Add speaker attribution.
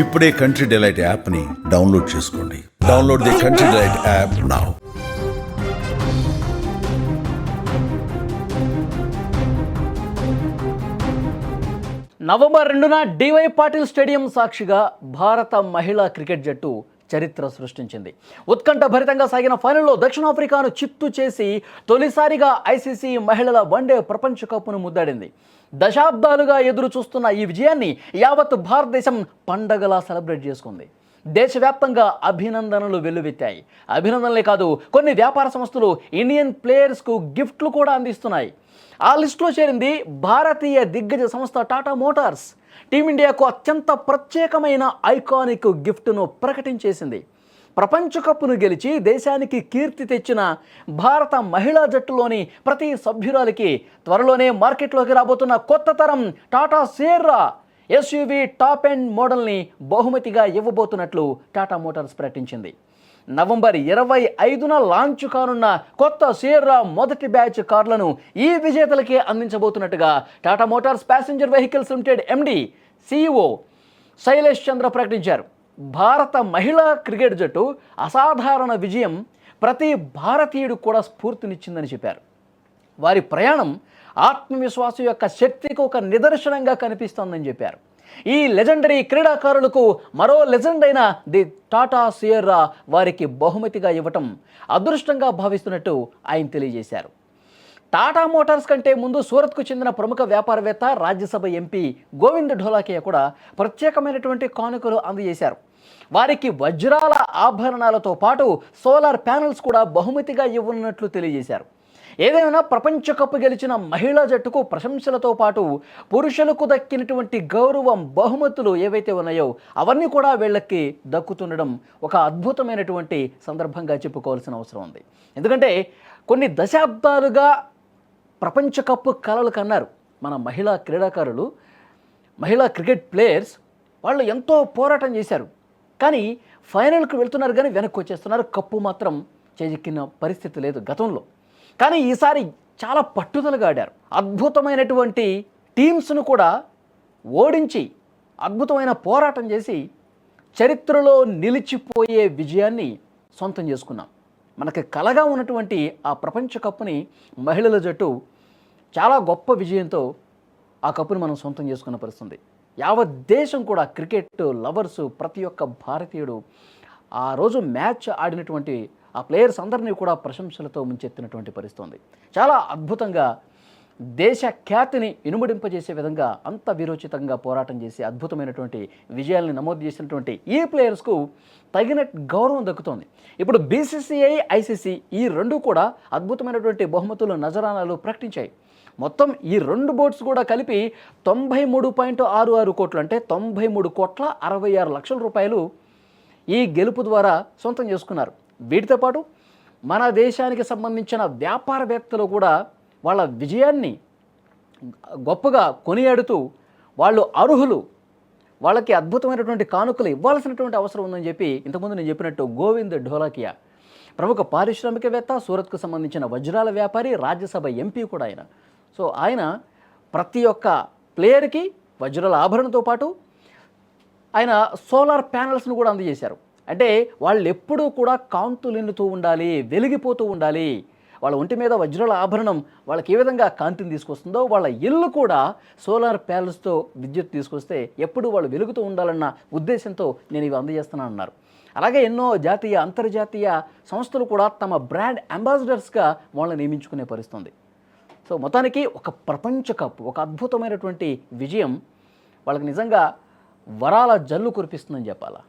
Speaker 1: ఇప్పుడే country delight యాప్ని download చేసుకోండి. Download the country delight app now
Speaker 2: November రెండున డివై పాటిల్ స్టేడియం సాక్షిగా భారత మహిళా క్రికెట్ జట్టు చరిత్ర సృష్టించింది. ఉత్కంఠ భరితంగా సాగిన ఫైనల్లో దక్షిణాఫ్రికాను చిత్తు చేసి తొలిసారిగా ఐసీసీ మహిళల వన్డే ప్రపంచ కప్ను ముద్దాడింది. దశాబ్దాలుగా ఎదురు చూస్తున్న ఈ విజయాన్ని యావత్ భారతదేశం పండగలా సెలబ్రేట్ చేసుకుంది. దేశవ్యాప్తంగా అభినందనలు వెల్లువెత్తాయి. అభినందనలే కాదు కొన్ని వ్యాపార సంస్థలు ఇండియన్ ప్లేయర్స్కు గిఫ్ట్లు కూడా అందిస్తున్నాయి. ఆ లిస్టులో చేరింది భారతీయ దిగ్గజ సంస్థ టాటా మోటార్స్. టీమిండియాకు అత్యంత ప్రత్యేకమైన ఐకానిక్ గిఫ్ట్ను ప్రకటించేసింది. ప్రపంచ కప్ను గెలిచి దేశానికి కీర్తి తెచ్చిన భారత మహిళా జట్టులోని ప్రతి సభ్యురాలికి త్వరలోనే మార్కెట్లోకి రాబోతున్న కొత్త తరం Tata Sierra SUV top end మోడల్ని బహుమతిగా ఇవ్వబోతున్నట్లు టాటా మోటార్స్ ప్రకటించింది. నవంబర్ ఇరవై ఐదున లాంచ్ కానున్న కొత్త సీర్రా మొదటి బ్యాచ్ కార్లను ఈ విజేతలకే అందించబోతున్నట్టుగా Tata Motors passenger vehicles limited MD CEO Shailesh Chandra ప్రకటించారు. భారత మహిళా క్రికెట్ జట్టు అసాధారణ విజయం ప్రతి భారతీయుడు కూడా స్ఫూర్తినిచ్చిందని చెప్పారు. వారి ప్రయాణం ఆత్మవిశ్వాసం యొక్క శక్తికి ఒక నిదర్శనంగా కనిపిస్తోందని చెప్పారు. ఈ లెజెండరీ క్రీడాకారులకు మరో లెజెండ్ అయిన ది టాటా సియర్రా వారికి బహుమతిగా ఇవ్వటం అదృష్టంగా భావిస్తున్నట్టు ఆయన తెలియజేశారు. టాటా మోటార్స్ కంటే ముందు సూరత్కు చెందిన ప్రముఖ వ్యాపారవేత్త రాజ్యసభ ఎంపీ గోవింద్ ఢోలాకియా కూడా ప్రత్యేకమైనటువంటి కానుకలు అందజేశారు. వారికి వజ్రాల ఆభరణాలతో పాటు సోలార్ ప్యానెల్స్ కూడా బహుమతిగా ఇవ్వనున్నట్లు తెలియజేశారు. ఏదైనా ప్రపంచ కప్ గెలిచిన మహిళా జట్టుకు ప్రశంసలతో పాటు పురుషులకు దక్కినటువంటి గౌరవం బహుమతులు ఏవైతే ఉన్నాయో అవన్నీ కూడా వీళ్ళకి దక్కుతుండడం ఒక అద్భుతమైనటువంటి సందర్భంగా చెప్పుకోవాల్సిన అవసరం ఉంది. ఎందుకంటే కొన్ని దశాబ్దాలుగా ప్రపంచ కప్ కలలు కన్నారు మన మహిళా క్రీడాకారులు మహిళా క్రికెట్ ప్లేయర్స్ వాళ్ళు ఎంతో పోరాటం చేశారు. కానీ ఫైనల్కి వెళ్తున్నారు కానీ వెనక్కి వచ్చేస్తున్నారు. కప్పు మాత్రం చేజిక్కిన పరిస్థితి లేదు గతంలో. కానీ ఈసారి చాలా పట్టుదలగా ఆడారు. అద్భుతమైనటువంటి టీమ్స్ను కూడా ఓడించి అద్భుతమైన పోరాటం చేసి చరిత్రలో నిలిచిపోయే విజయాన్ని సొంతం చేసుకున్నాం. మనకి కలగా ఉన్నటువంటి ఆ ప్రపంచ కప్పుని మహిళల జట్టు చాలా గొప్ప విజయంతో ఆ కప్పుని మనం సొంతం చేసుకున్న పరిస్థితుంది. యావత్ దేశం కూడా క్రికెట్ లవర్స్ ప్రతి ఒక్క భారతీయుడు ఆ రోజు మ్యాచ్ ఆడినటువంటి ఆ ప్లేయర్స్ అందరినీ కూడా ప్రశంసలతో ముంచెత్తినటువంటి పరిస్థితి ఉంది చాలా అద్భుతంగా దేశ ఖ్యాతిని ఇనుమడింపజేసే విధంగా అంత వీరోచితంగా పోరాటం చేసి అద్భుతమైనటువంటి విజయాల్ని నమోదు చేసినటువంటి ఈ ప్లేయర్స్కు తగిన గౌరవం దక్కుతోంది. ఇప్పుడు బీసీసీఐ ఐసీసీ ఈ రెండు కూడా అద్భుతమైనటువంటి బహుమతులు నజరానాలు ప్రకటించాయి. మొత్తం ఈ రెండు బోర్డ్స్ కూడా కలిపి తొంభై మూడు పాయింట్ ఆరు ఆరు కోట్లు అంటే తొంభై మూడు కోట్ల అరవై ఆరు లక్షల రూపాయలు ఈ గెలుపు ద్వారా సొంతం చేసుకున్నారు. వీటితో పాటు మన దేశానికి సంబంధించిన వ్యాపారవేత్తలు కూడా వాళ్ళ విజయాన్ని గొప్పగా కొనియాడుతూ వాళ్ళు అర్హులు వాళ్ళకి అద్భుతమైనటువంటి కానుకలు ఇవ్వాల్సినటువంటి అవసరం ఉందని చెప్పి ఇంతకుముందు నేను చెప్పినట్టు గోవింద్ ఢోలాకియా ప్రముఖ పారిశ్రామికవేత్త సూరత్కు సంబంధించిన వజ్రాల వ్యాపారి రాజ్యసభ ఎంపీ కూడా ఆయన. సో ఆయన ప్రతి ఒక్క ప్లేయర్కి వజ్రాల ఆభరణతో పాటు ఆయన సోలార్ ప్యానల్స్ను కూడా అందజేశారు. అంటే వాళ్ళు ఎప్పుడూ కూడా కాంతులెన్నుతూ ఉండాలి వెలిగిపోతూ ఉండాలి. వాళ్ళ ఒంటి మీద వజ్రాల ఆభరణం వాళ్ళకి ఏ విధంగా కాంతిని తీసుకొస్తుందో వాళ్ళ ఇల్లు కూడా సోలార్ ప్యానల్స్తో విద్యుత్ తీసుకొస్తే ఎప్పుడు వాళ్ళు వెలుగుతూ ఉండాలన్న ఉద్దేశంతో నేను ఇవి అందజేస్తున్నాను అన్నారు అలాగే ఎన్నో జాతీయ అంతర్జాతీయ సంస్థలు కూడా తమ బ్రాండ్ అంబాసిడర్స్గా వాళ్ళని నియమించుకునే పరిస్థితుంది. సో మొత్తానికి ఒక ప్రపంచ కప్ ఒక అద్భుతమైనటువంటి విజయం వాళ్ళకి నిజంగా వరాల జల్లు కురిపిస్తుందని చెప్పాలా?